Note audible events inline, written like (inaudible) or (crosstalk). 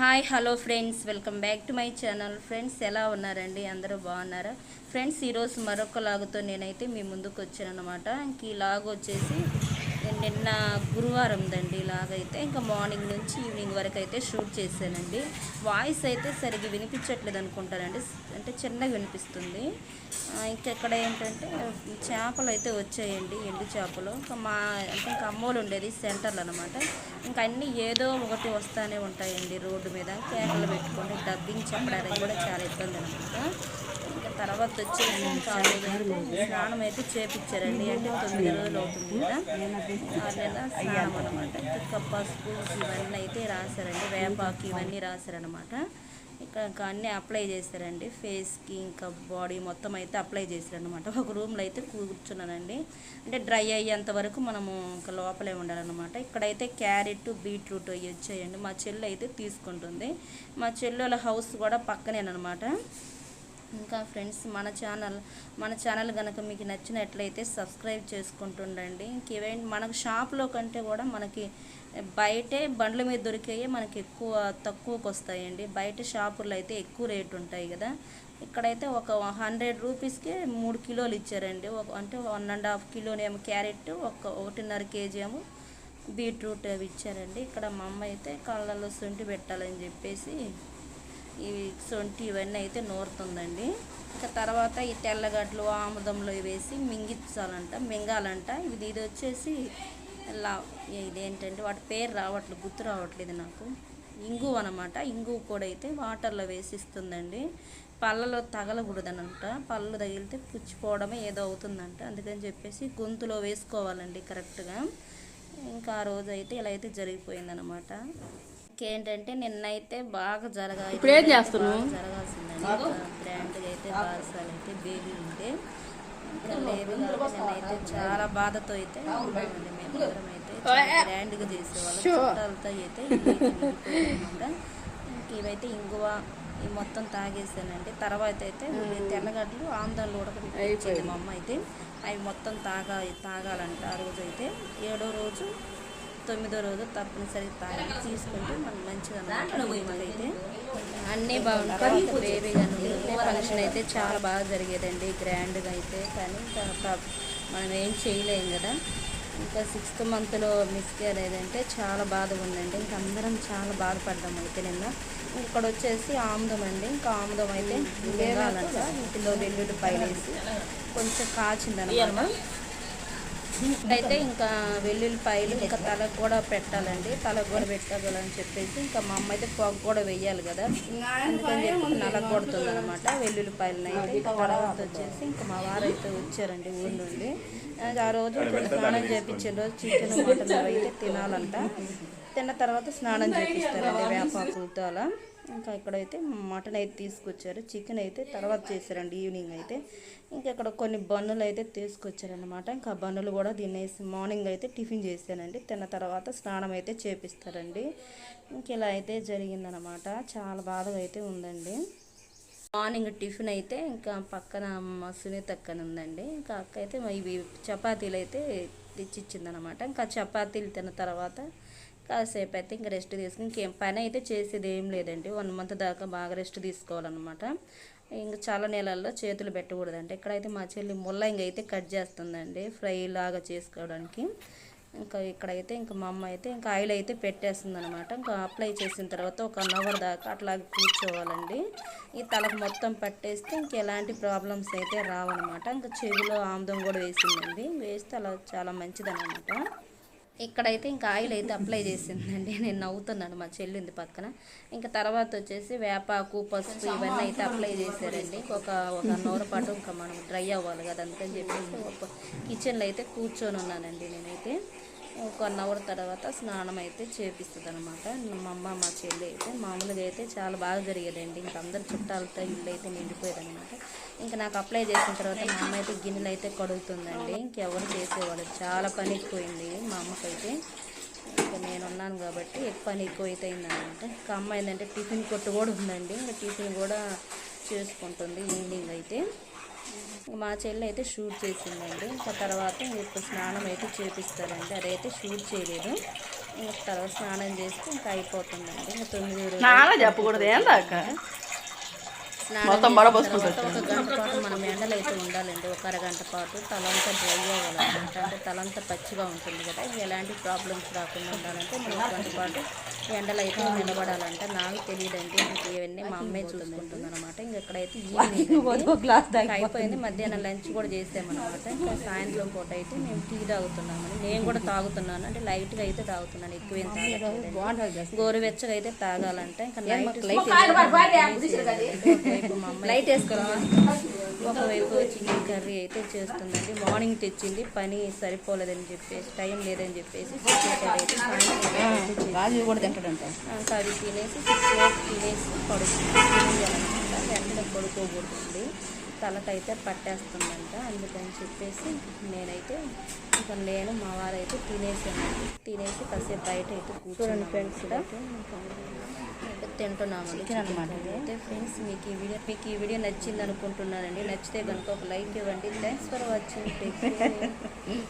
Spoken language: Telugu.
Hi hello friends. Welcome back to my channel. Friends ఎలా ఉన్నారండి? అందరూ బాగున్నారా? ఫ్రెండ్స్ ఈరోజు మరొక లాగుతో నేనైతే మీ ముందుకు వచ్చాను అనమాట ఇంక ఈ లాగ్ వచ్చేసి నిన్న గురువారం దండి ఇలాగైతే. ఇంకా మార్నింగ్ నుంచి ఈవినింగ్ వరకు అయితే షూట్ చేశానండి. వాయిస్ అయితే సరిగ్గా వినిపించట్లేదు అనుకుంటానండి. అంటే చిన్నగా వినిపిస్తుంది. ఇంకా ఇక్కడ ఏంటంటే చేపలు అయితే వచ్చాయండి ఎండు చేపలు. ఇంకా మా అంటే ఇంకా అమ్మోలు ఉండేది సెంటర్లు అనమాట ఇంకా అన్నీ ఏదో ఒకటి వస్తూనే ఉంటాయండి రోడ్డు మీద. కేకలు పెట్టుకొని డబ్బింగ్ చెప్పడానికి కూడా చాలా ఇబ్బంది అనమాట తర్వాత వచ్చి అయితే స్నానం అయితే చేపించారండి అంటే తొమ్మిది రోజులు అవుతుంది కదా. వాళ్ళ స్నానం అనమాట పసుపు ఇవన్నీ అయితే రాశారండి. వేపాకు ఇవన్నీ రాశారనమాట ఇక్కడ ఇంకా అన్నీ అప్లై చేశారండి. ఫేస్కి ఇంకా బాడీ మొత్తం అయితే అప్లై చేశారనమాట ఒక రూమ్లో అయితే కూర్చున్నానండి. అంటే డ్రై అయ్యేంత వరకు మనము ఇంకా లోపలే ఉండాలన్నమాట. ఇక్కడైతే క్యారెట్ బీట్రూట్ అవి వచ్చాయండి. మా చెల్లి అయితే తీసుకుంటుంది. మా చెల్లెల హౌస్ కూడా పక్కనేనమాట ఇంకా ఫ్రెండ్స్ మన ఛానల్ మన ఛానల్ కనుక మీకు నచ్చినట్లయితే సబ్స్క్రైబ్ చేసుకుంటుండండి. ఇంకేవేంటి మనకు షాప్లో కంటే కూడా మనకి బయటే బండ్ల మీద దొరికేవి మనకి ఎక్కువ తక్కువకు వస్తాయండి. బయట షాపుల్లో అయితే ఎక్కువ రేట్ ఉంటాయి కదా. ఇక్కడైతే ఒక హండ్రెడ్ రూపీస్కి మూడు కిలోలు ఇచ్చారండి. ఒక అంటే వన్ అండ్ హాఫ్ కిలోనేమో క్యారెట్ ఒక ఒకటిన్నర కేజీ ఏమో బీట్రూట్ అవి ఇచ్చారండి. ఇక్కడ మా అమ్మ అయితే కళ్ళల్లో సొంటి పెట్టాలని చెప్పేసి ఇవి సొంటి ఇవన్నీ అయితే నూరుతుందండి. ఇంకా తర్వాత ఈ తెల్లగడ్డలు ఆముదంలో వేసి మింగించాలంట మింగాలంట. ఇది ఇది వచ్చేసి లా ఇదేంటంటే వాటి పేరు రావట్లేదు గుర్తు రావట్లేదు నాకు. ఇంగు అనమాట ఇంగు కూడా అయితే వాటర్లో వేసి ఇస్తుందండి పళ్ళలో తగలకూడదనంట. పళ్ళు తగిలితే పుచ్చిపోవడమే ఏదో అవుతుందంట. అందుకని చెప్పేసి గొంతులో వేసుకోవాలండి కరెక్ట్గా. ఇంకా ఆ రోజు అయితే ఇలా అయితే జరిగిపోయిందనమాట ఇంకేంటంటే నిన్నైతే బాగా జరగాలి ఇప్పుడు ఏం చేస్తున్నావు? బాగా జరగాల్సిందండి గ్రాండ్గా అయితే బారసాలు అయితే బేబీ ఉంటే ఇంకా లేదు నేనైతే చాలా బాధతో అయితే మేమందరం అయితే చాలా గ్రాండ్గా చేసేవాళ్ళం చుట్టాలతో అయితే ఇవైతే ఇంగువ ఈ మొత్తం తాగేసానండి తర్వాత అయితే తెల్లగడ్డలు ఆంధ్రాలు ఉడకబెట్టించింది మా అమ్మ అయితే అవి మొత్తం తాగా తాగాలంట ఆ రోజు అయితే ఏడో రోజు తొమ్మిదో రోజు తప్పనిసరిగా తాగి తీసుకుంటే మనకు మంచిదన్నమాట అయితే అన్నీ బాగుంటాయి. బేబీ కానీ ఫంక్షన్ అయితే చాలా బాగా జరిగేదండి. గ్రాండ్గా అయితే కానీ మనం ఏం చేయలేం కదా. ఇంకా సిక్స్త్ మంత్లో మిస్ అయ్యేదంటే చాలా బాధగా ఉందండి. ఇంకా అందరం చాలా బాధపడ్డాం అయితే నిన్న. ఇక్కడ వచ్చేసి ఆముదం అండి. ఇంకా ఆముదం అయితే వేగాలంట ఇంటిలో వెల్లుల్లి పైలేసి కొంచెం కాచిందనమాట. అయితే ఇంకా వెల్లుల్లిపాయలు ఇంకా తలకు కూడా పెట్టాలండి. తలకు కూడా పెట్టాలని చెప్పేసి ఇంకా మా అమ్మ అయితే పొగ కూడా వెయ్యాలి కదా. అందుకని చెప్పి నలగ కొడుతుంది అనమాట వెల్లుల్లిపాయలను అయితే ఇంకా తర్వాత వచ్చేసి ఇంకా మా వారు అయితే వచ్చారండి ఊరి నుండి. ఆ రోజు స్నానం చేయించిన రోజు చికెన్ మటన్ అవి అయితే తినాలంట. తిన్న తర్వాత స్నానం చేపిస్తారండి వేపాకులతో అలా ఇంకా ఇక్కడైతే మటన్ అయితే తీసుకొచ్చారు చికెన్ అయితే తర్వాత చేశారండి ఈవినింగ్ అయితే. ఇంకా ఇక్కడ కొన్ని బన్నులు అయితే తీసుకొచ్చారనమాట ఇంకా బన్నులు కూడా తినేసి మార్నింగ్ అయితే టిఫిన్ చేశానండి. తిన్న తర్వాత స్నానం అయితే చేపిస్తారండి. ఇంక ఇలా అయితే జరిగిందనమాట చాలా బాధగా అయితే ఉందండి. మార్నింగ్ టిఫిన్ అయితే ఇంకా పక్కన మా సునీత అక్కన ఉందండి. ఇంకా అక్క అయితే ఇవి చపాతీలు అయితే తెచ్చిచ్చిందనమాట ఇంకా చపాతీలు తిన్న తర్వాత కాసేపు అయితే ఇంక రెస్ట్ తీసుకుని ఇంకేం పని అయితే చేసేది ఏం లేదండి. వన్ మంత్ దాకా బాగా రెస్ట్ తీసుకోవాలన్నమాట. ఇంకా చాలా నెలల్లో చేతులు పెట్టకూడదండి. ఇక్కడైతే మా చెల్లి ముల్లంగి అయితే కట్ చేస్తుందండి ఫ్రై లాగా చేసుకోవడానికి. ఇంకా ఇక్కడైతే ఇంకా మా అమ్మ అయితే ఇంకా ఆయిల్ అయితే పెట్టేస్తుంది అనమాట ఇంకా అప్లై చేసిన తర్వాత ఒక వన్ అవర్ దాకా అట్లాగే కూర్చోవాలండి. ఈ తలకు మొత్తం పట్టేస్తే ఇంక ఎలాంటి ప్రాబ్లమ్స్ అయితే రావన్నమాట. ఇంకా చెవిలో ఆముదం కూడా వేసిందండి. వేస్తే అలా చాలా మంచిదనమాట ఇక్కడైతే ఇంకా ఆయిల్ అయితే అప్లై చేసిందండి. నేను నవ్వుతున్నాను మా చెల్లింది పక్కన. ఇంకా తర్వాత వచ్చేసి వేపాకు పసుపు ఇవన్నీ అయితే అప్లై చేశారండి. ఒక ఒక నూరు పాటు ఇంకా మనం డ్రై అవ్వాలి కదా అందుకని చెప్పేసి కిచెన్లో అయితే కూర్చొని ఉన్నానండి నేనైతే. ఒక వన్ అవర్ తర్వాత స్నానం అయితే చేపిస్తుంది అనమాట మా అమ్మ మా చెల్లి అయితే మామూలుగా అయితే చాలా బాగా జరిగేదండి. ఇంకా అందరు చుట్టాలతో ఇల్లు అయితే నిండిపోయేది అనమాట ఇంకా నాకు అప్లై చేసిన తర్వాత మా అమ్మ అయితే గిన్నెలు అయితే కడుగుతుందండి ఇంకెవరు చేసేవాళ్ళు చాలా పని ఎక్కువైంది మా అమ్మకైతే. ఇంకా నేను ఉన్నాను కాబట్టి ఎక్కువ పని ఎక్కువ అయితే అయిందనమాట ఇంకా అమ్మ ఏంటంటే టిఫిన్ కొట్టు కూడా ఉందండి. ఇంకా టిఫిన్ కూడా చేసుకుంటుంది ఈవినింగ్ అయితే. మా చెల్లి అయితే షూట్ చేసిందండి. ఇంకా తర్వాత ఇప్పుడు స్నానం అయితే చేపిస్తారండి. అదైతే షూట్ చేయలేదు. ఇంకా తర్వాత స్నానం చేస్తే ఇంకా అయిపోతుందండి. ఇంకా తొమ్మిది రోజులు చెప్పకూడదు. ఏం దాకా మొత్తం ఒక గంట పాటు మనం ఎండలో అయితే ఉండాలండి. ఒక అరగంట పాటు తలంతా డ్రై అవ్వాలన్నమాట. అంటే తలంతా పచ్చిగా ఉంటుంది కదా. ఎలాంటి ప్రాబ్లమ్స్ రాకుండా ఉండాలంటే మనం ఒక గంట పాటు ఎండలో అయితే నిలబడాలంటే నాకు తెలియదండి. ఇవన్నీ మా అమ్మే చూసుకుంటుంది అనమాట ఇంక ఇక్కడైతే ఈవినింగ్ (laughs) అయిపోయింది. మధ్యాహ్నం లంచ్ కూడా చేసామన్నమాట. ఇంకా సాయంత్రం పూట అయితే మేము టీ తాగుతున్నామని నేను కూడా తాగుతున్నాను. అంటే లైట్గా అయితే తాగుతున్నాను. ఎక్కువ ఏం గోరువెచ్చగా అయితే తాగాలంటే. ఇంకా నైట్ లైట్ ఒకవైపు చికెన్ కర్రీ అయితే చేస్తుందండి. మార్నింగ్ తెచ్చింది. పని సరిపోలేదని చెప్పేసి టైం లేదని చెప్పేసి చికెన్ కర్రీ అయితే సాయంత్రం కూడా తింటాడంట. అవి తినేసి సిక్స్ తినేసి పడుకుంటాం వెంటనే పడుకోకూడదండి. తలకైతే పట్టేస్తుందంట. అందుకని చెప్పేసి నేనైతే ఇంకా నేను మా వారైతే తినేసానండి తినేసి కాసేపు బయట అయితే కూర్చోండి ఫ్రెండ్స్ తింటున్నామండి అన్నమాట ఇది. అయితే ఫ్రెండ్స్ మీకు ఈ వీడియో మీకు ఈ వీడియో నచ్చింది అనుకుంటున్నానండి నచ్చితే కనుక ఒక లైక్ ఇవ్వండి. Thanks for watching. (laughs)